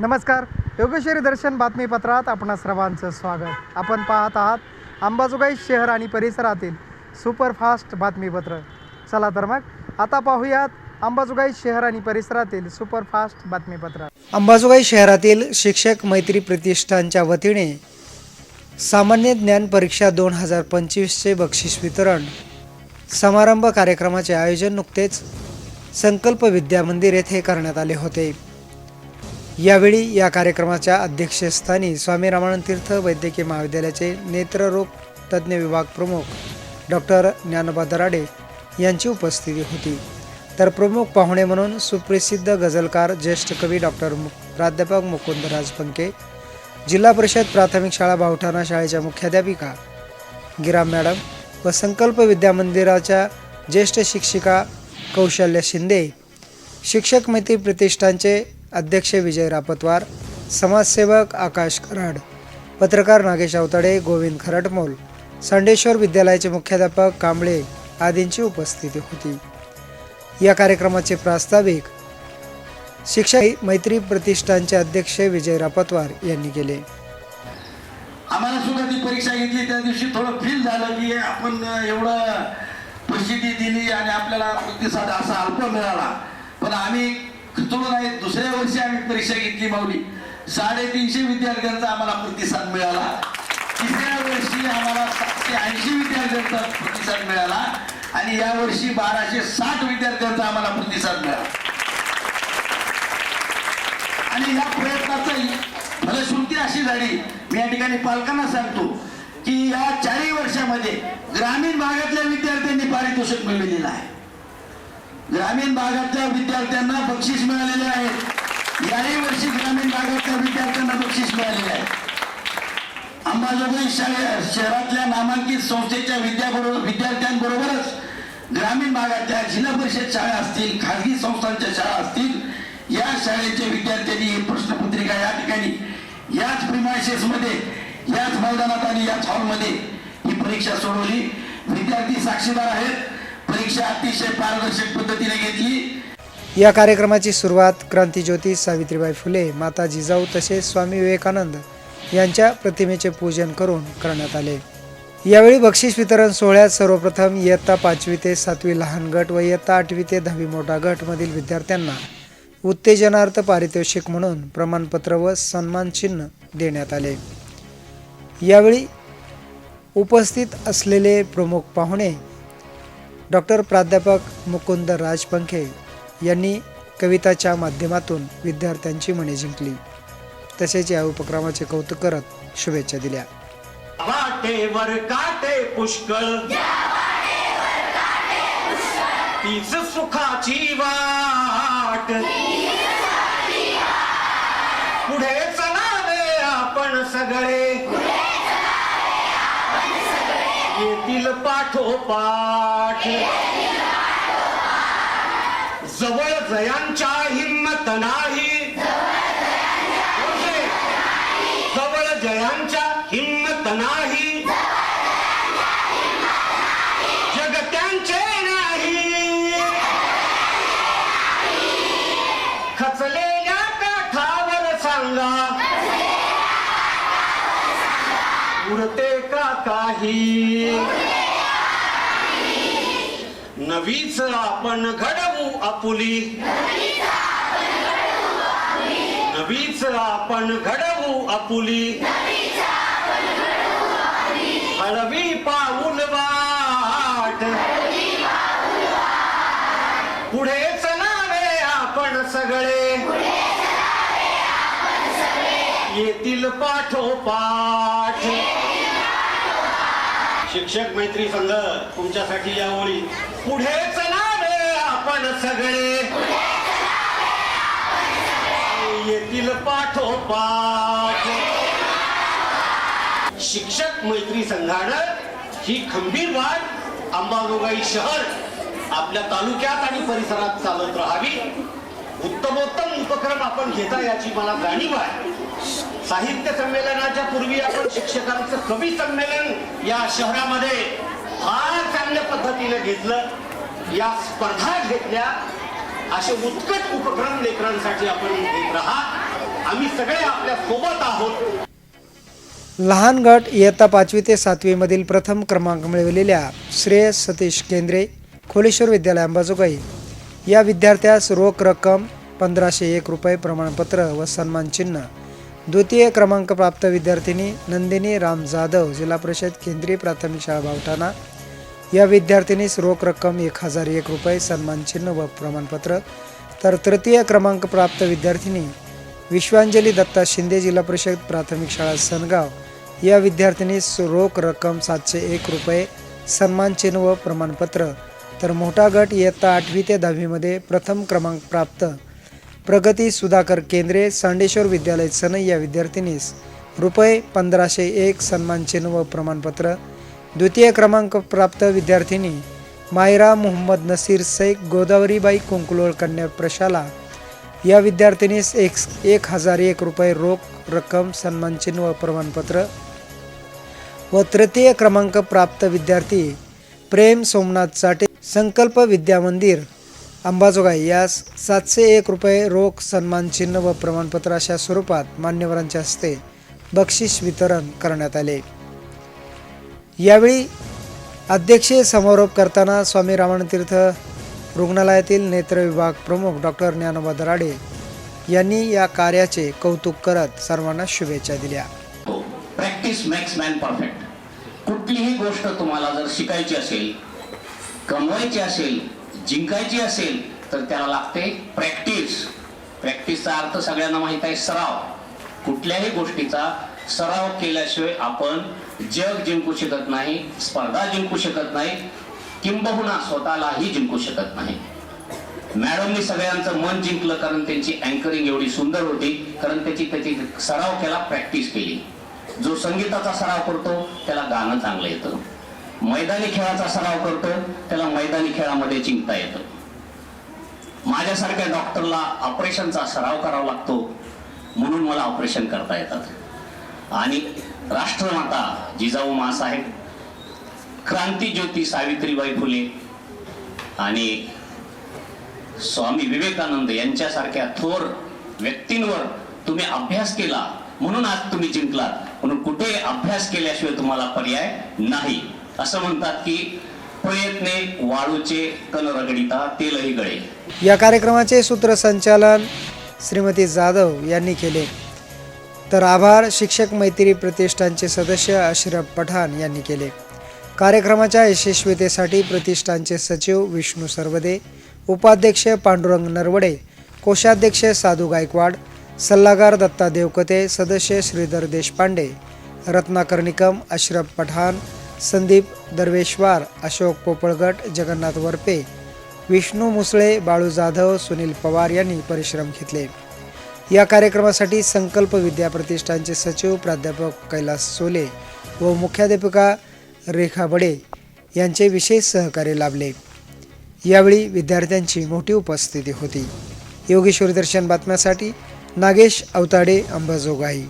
नमस्कार. योगेश्वरी दर्शन बातमीपत्रात आपणा सर्वांचं स्वागत. आपण पाहत आहात अंबाजोगाई शहर आणि परिसरातील सुपरफास्ट बातमीपत्र. चला तर मग आता पाहूयात अंबाजोगाई शहर आणि परिसरातील सुपरफास्ट बातमीपत्र. अंबाजोगाई शहरातील शिक्षक मैत्री प्रतिष्ठानच्या वतीने सामान्य ज्ञान परीक्षा दोन हजार पंचवीसचे बक्षीस वितरण समारंभ कार्यक्रमाचे आयोजन नुकतेच संकल्प विद्या मंदिर येथे करण्यात आले होते. यावेळी या कार्यक्रमाच्या अध्यक्षस्थानी स्वामी रामानंद तीर्थ वैद्यकीय महाविद्यालयाचे नेत्ररोग तज्ज्ञ विभाग प्रमुख डॉक्टर ज्ञानोबा दराडे यांची उपस्थिती होती. तर प्रमुख पाहुणे म्हणून सुप्रसिद्ध गझलकार ज्येष्ठ कवी डॉक्टर प्राध्यापक मुकुंदराज पंके जिल्हा परिषद प्राथमिक शाळा भावठाणा शाळेच्या मुख्याध्यापिका गिराम मॅडम व संकल्प विद्या मंदिराच्या ज्येष्ठ शिक्षिका कौशल्य शिंदे शिक्षक मैत्री प्रतिष्ठानचे अध्यक्ष विजय रापतवार समाजसेवक आकाश कराड पत्रकार नागेश अवतडे गोविंद खरटमोल सांडेश्वर विद्यालयाचे मुख्याध्यापक कांबळे आदींची उपस्थिती होती. या कार्यक्रमाचे प्रास्ताविक शिक्षा मैत्री प्रतिष्ठानचे अध्यक्ष विजय रापतवार यांनी केले. आम्हाला सुद्धा ती परीक्षा घेतली. त्या दिवशी थोडं फील झालं की आपण एवढं प्रसिद्धी दिली आणि आपल्याला प्रतिसाद असा अल्प मिळाला. पण आम्ही खचलो नाही दुसऱ्या वर्षी आम्ही परीक्षा घेतली माऊली. साडेतीनशे विद्यार्थ्यांचा आम्हाला प्रतिसाद मिळाला. तिसऱ्या वर्षी आम्हाला सातशे ऐंशी विद्यार्थ्यांचा प्रतिसाद मिळाला. आणि या वर्षी बाराशे साठ विद्यार्थ्यांचा आम्हाला प्रतिसाद मिळाला. आणि या प्रयत्नाचाही फलश्रुती अशी झाली. मी या ठिकाणी पालकांना सांगतो की या चारही वर्षामध्ये ग्रामीण भागातल्या विद्यार्थ्यांनी पारितोषिक मिळवलेलं आहे. ग्रामीण भागातल्या विद्यार्थ्यांना बक्षीस मिळालेले आहे. याही वर्षी ग्रामीण भागातल्या विद्यार्थ्यांना बक्षीस मिळालेले आहे. अंबाजोगाई शाळे शहरातल्या नामांकित संस्थेच्या विद्याबरोबर विद्यार्थ्यांबरोबरच ग्रामीण भागातल्या जिल्हा परिषद शाळा असतील खाजगी संस्थांच्या शाळा असतील या शाळेच्या विद्यार्थ्यांनी ही प्रश्नपत्रिका या ठिकाणी याच प्रिमायसेस मध्ये याच मैदानात आणि याच हॉलमध्ये ही परीक्षा सोडवली. विद्यार्थी साक्षीदार आहेत. परीक्षा अतिशय पारदर्शक पद्धतीने घेतली. या कार्यक्रमाची सुरुवात क्रांतीज्योती सावित्रीबाई फुले माता जिजाऊ तसेच स्वामी विवेकानंद यांच्या प्रतिमेचे पूजन करून करण्यात आले. यावेळी बक्षीस वितरण सोहळ्यात सर्वप्रथम इयत्ता पाचवी ते सातवी लहान गट व इयत्ता आठवी ते दहावी मोठा गटमधील विद्यार्थ्यांना उत्तेजनार्थ पारितोषिक म्हणून प्रमाणपत्र व सन्मानचिन्ह देण्यात आले. यावेळी उपस्थित असलेले प्रमुख पाहुणे डॉक्टर प्राध्यापक मुकुंद राजपंखे यांनी कविताच्या माध्यमातून विद्यार्थ्यांची मने जिंकली. तसेच या उपक्रमाचे कौतुक करत शुभेच्छा दिल्या. वाटेवर काटे पुष्कळ. तीच सुखाची वाट. पुढे चलावे आपण सगळे. येतील पाठोपाठ जवळ जयांच्या हिंमत नाही. म्हणजे जवळ जयांच्या हिंमत नाही. जग नाही. खचलेल्या काठावर सांगा. उरते का काही. नवीच आपण घडवू आपुली नवीच आपण घडवू आपुली हळवी पाऊल वाट. पुढे चलावे आपण सगळे. येतील पाठोपाठ. शिक्षक मैत्री संघ तुमच्यासाठी या ओळी. पुढे चलावे आपण सगळे. येतील पाठोपाठ. शिक्षक मैत्री संघानं ही खंबीर वाट अंबाजोगाई शहर आपल्या तालुक्यात आणि परिसरात चालत राहावी. उत्तमोत्तम उपक्रम आपण घेता याची मला जाणीव आहे. साहित्य संमेलनाच्या पूर्वी आपण शिक्षकांचं कवी संमेलन या शहरामध्ये फार चांगल्या पद्धतीने घेतलं. या स्पर्धा घेतल्या. असे उत्कट उपक्रम लेकरांसाठी आपण घेत राहा. आम्ही सगळे आपल्यासोबत आहोत. लहान गट इयत्ता पाचवी ते सातवीमधील प्रथम क्रमांक मिळविलेल्या श्रेयस सतीश केंद्रे खोलेश्वर विद्यालय अंबाजोगाई. या विद्यार्थ्यास रोख रक्कम पंधराशे एक रुपये प्रमाणपत्र व सन्मानचिन्ह द्वितीय क्रमांक प्राप्त विद्यार्थिनी नंदिनी राम जाधव जिल्हा परिषद केंद्रीय प्राथमिक शाळा भावठाणा या विद्यार्थिनीस रोख रक्कम एक हजार एक रुपये सन्मानचिन्ह व प्रमाणपत्र. तर तृतीय क्रमांक प्राप्त विद्यार्थिनी विश्वांजली दत्ता शिंदे जिल्हा परिषद प्राथमिक शाळा सनगाव. या विद्यार्थिनीस रोख रक्कम सातशे एक रुपये सन्मानचिन्ह व प्रमाणपत्र. तर मोठा गट इयत्ता आठवी ते दहावीमध्ये प्रथम क्रमांक प्राप्त. प्रगती सुधाकर केंद्रे सांडेश्वर विद्यालय सनई या विद्यार्थिनीस रुपये पंधराशे एक सन्मान चिन्ह व प्रमाणपत्र. द्वितीय क्रमांक प्राप्त विद्यार्थिनी मायरा मोहम्मद नसीर शेख गोदावरीबाई कुंकुलोळ कन्या प्रशाला. या विद्यार्थिनीस एक एक हजार एक रुपये रोख रक्कम सन्मानचिन्ह व प्रमाणपत्र. व तृतीय क्रमांक प्राप्त विद्यार्थी प्रेम सोमनाथ साठे संकल्प विद्या मंदिर अंबाजोगाई यास सातशे एक रुपये रोख सन्मानचिन्ह व प्रमाणपत्र अशा स्वरूपात मान्यवरांच्या हस्ते बक्षीस वितरण करण्यात आले. यावेळी अध्यक्षीय समारोप करताना स्वामी रामानतीर्थ रुग्णालयातील नेत्र विभाग प्रमुख डॉक्टर ज्ञानोबा दराडे यांनी या कार्याचे कौतुक करत सर्वांना शुभेच्छा दिल्या. प्रॅक्टिस मेक्स मॅन परफेक्ट कुठलीही गोष्ट तुम्हाला जर शिकायची असेल कमवायची असेल जिंकायची असेल तर त्याला लागते प्रॅक्टिस. प्रॅक्टिसचा अर्थ सगळ्यांना माहीत आहे सराव. कुठल्याही गोष्टीचा सराव केल्याशिवाय आपण जग जिंकू शकत नाही स्पर्धा जिंकू शकत नाही किंबहुना स्वतःलाही जिंकू शकत नाही. मॅडमनी सगळ्यांचं मन जिंकलं कारण त्यांची अँकरिंग एवढी सुंदर होती कारण त्याची त्याची सराव केला प्रॅक्टिस केली. जो संगीताचा सराव करतो त्याला गाणं चांगलं येतं. मैदानी खेळाचा सराव करतो त्याला मैदानी खेळामध्ये जिंकता येतं. माझ्यासारख्या डॉक्टरला ऑपरेशनचा सराव करावा लागतो म्हणून मला ऑपरेशन करता येतात. आणि राष्ट्रमाता जिजाऊ मासाहेब क्रांती ज्योती सावित्रीबाई फुले आणि स्वामी विवेकानंद यांच्यासारख्या थोर व्यक्तींवर तुम्ही अभ्यास केला म्हणून आज तुम्ही जिंकलात. म्हणून कुठे अभ्यास केल्याशिवाय तुम्हाला पर्याय नाही. असं म्हणतात की प्रयत्ने वाळूचे कल रगडिता तेलही गळे. या कार्यक्रमाचे सूत्रसंचालन श्रीमती जाधव यांनी केले. तर आभार शिक्षक मैत्री प्रतिष्ठानचे सदस्य अशरफ पठाण यांनी केले. कार्यक्रमाच्या यशस्वीतेसाठी प्रतिष्ठानचे सचिव विष्णू सरवदे उपाध्यक्ष पांडुरंग नरवडे कोषाध्यक्ष साधू गायकवाड सल्लागार दत्ता देवकते सदस्य श्रीधर देशपांडे रत्नाकर निकम अशरफ पठाण संदीप दर्वेश्वार अशोक पोपळगट जगन्नाथ वरपे विष्णू मुसळे बाळू जाधव सुनील पवार यांनी परिश्रम घेतले. या कार्यक्रमासाठी संकल्प विद्या प्रतिष्ठानचे सचिव प्राध्यापक कैलास सोले व मुख्याध्यापिका रेखा बडे यांचे विशेष सहकार्य लाभले. यावेळी विद्यार्थ्यांची मोठी उपस्थिती होती. योगेश्वरी दर्शन बातम्यासाठी नागेश अवताडे अंबाजोगाई.